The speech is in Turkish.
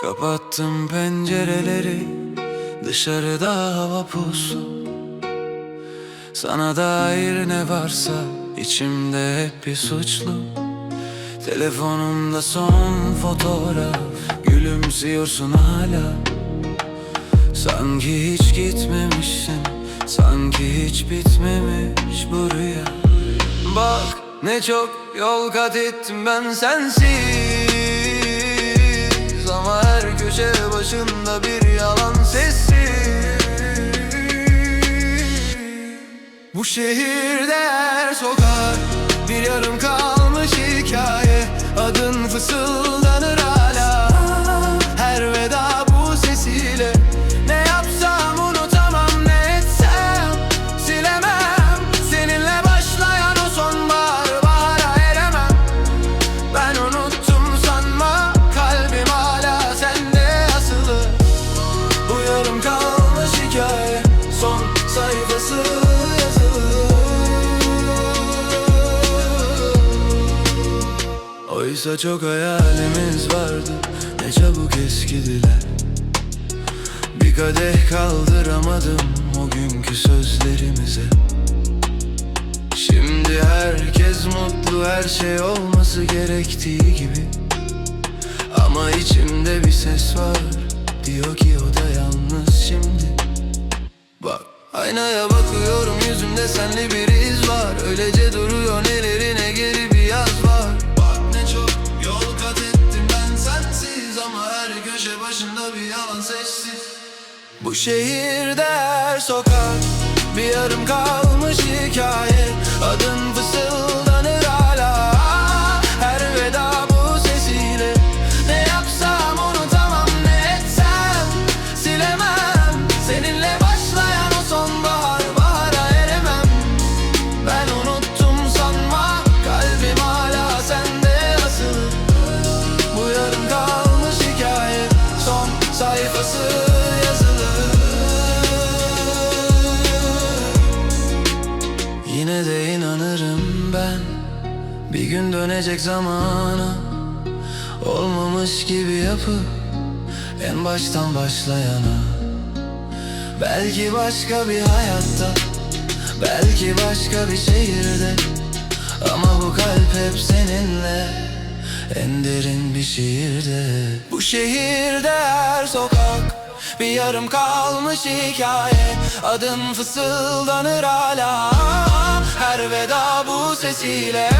Kapattım pencereleri Dışarıda hava puslu Sana dair ne varsa içimde hep bir suçlu. Telefonumda son fotoğraf Gülümsüyorsun hala Sanki hiç gitmemişsin Sanki hiç bitmemiş bu rüya. Bak ne çok yol kat ettim ben sensiz. Ama her köşe başında bir yalan sessiz. Bu şehirde Oysa çok hayalimiz vardı. Ne çabuk eskidiler. Bir kadeh kaldıramadım O günkü sözlerimize. Şimdi herkes mutlu her şey olması gerektiği gibi. Ama içimde bir ses var. Diyor ki o da yalnız şimdi. Bak aynaya bakıyorum yüzümde senli bir iz var. Öylece duruyor nelerine bu şehirde her sokak bir yarım kalmış hikaye Yine de inanırım ben. Bir gün dönecek zamana Olmamış gibi yapıp En baştan başlayana. Belki başka bir hayatta Belki başka bir şehirde. Ama bu kalp hep seninle En derin bir şiirde. Bu şehirde her sokak Bir yarım kalmış hikaye. Adın fısıldanır hala Her veda bu sesiyle